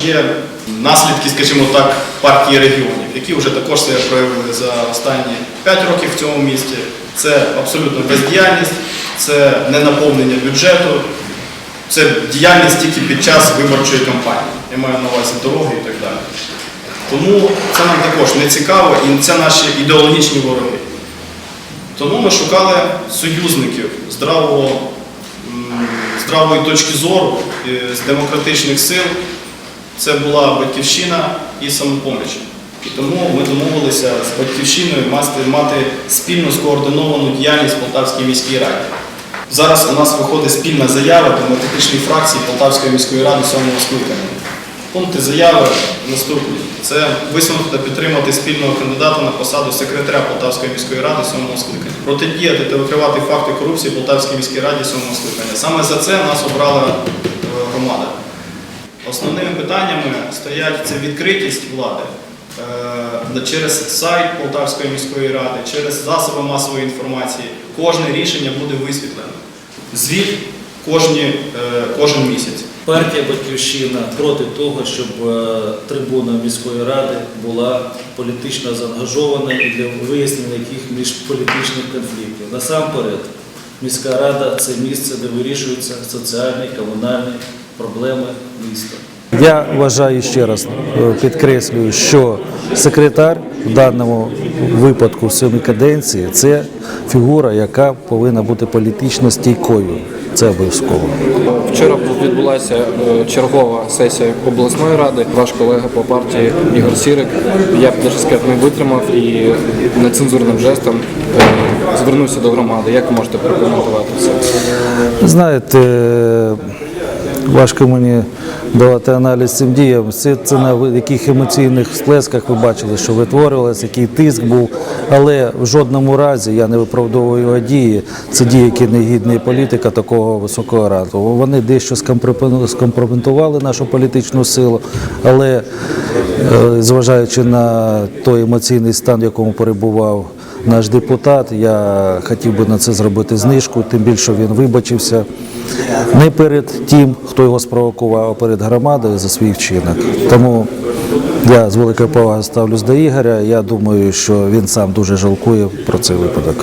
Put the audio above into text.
Є наслідки, скажімо так, партії регіонів, які вже також себе проявили за останні 5 років в цьому місті. Це абсолютно бездіяльність, це ненаповнення бюджету, це діяльність тільки під час виборчої кампанії. Я маю на увазі дороги і так далі. Тому це нам також не цікаво і це наші ідеологічні вороги. Тому ми шукали союзників здравого, здравої точки зору е, з демократичних сил. Це була батьківщина і самопоміч. І тому ми домовилися з батьківщиною мати, спільно скоординовану діяльність Полтавській міській раді. Зараз у нас виходить спільна заява демократичної фракції Полтавської міської ради сьомого скликання. Пункти заяви наступні. Це висунути та підтримати спільного кандидата на посаду секретаря Полтавської міської ради сьомого скликання. Протидіяти та викривати факти корупції Полтавській міській раді сьомого скликання. Саме за це нас обрала е, громада. Основними питаннями стоять це відкритість влади е, через сайт Полтавської міської ради, через засоби масової інформації. Кожне рішення буде висвітлено. Звіт кожні, е, кожен міський. Партія Батьківщина проти того, щоб е, трибуна міської ради була політично заангажована і для вияснення яких міжполітичних конфліктів. Насамперед, міська рада це місце, де вирішуються соціальні, комунальні проблеми міста. Я вважаю ще раз е, підкреслюю, що секретар в даному випадку в сьомій каденції це фігура, яка повинна бути політично стійкою. Це обов'язково. Вчора відбулася е, чергова сесія обласної ради. Ваш колега по партії Ігор Сірик, я б даже сказати, не витримав і нецензурним жестом е, звернувся до громади. Як ви можете прокоментувати це? Знаєте, важко мені давати аналіз цим діям. Це, це на яких емоційних сплесках ви бачили, що витворювалося, який тиск був. Але в жодному разі я не виправдовую його дії. Це дії, які не гідні політика такого високого рангу. Вони дещо скомпро- скомпрометували нашу політичну силу, але е, зважаючи на той емоційний стан, в якому перебував наш депутат, я хотів би на це зробити знижку, тим більше він вибачився не перед тим, хто його спровокував, а перед громадою за свій вчинок. Тому я з великою повагою ставлюсь до Ігоря. Я думаю, що він сам дуже жалкує про цей випадок.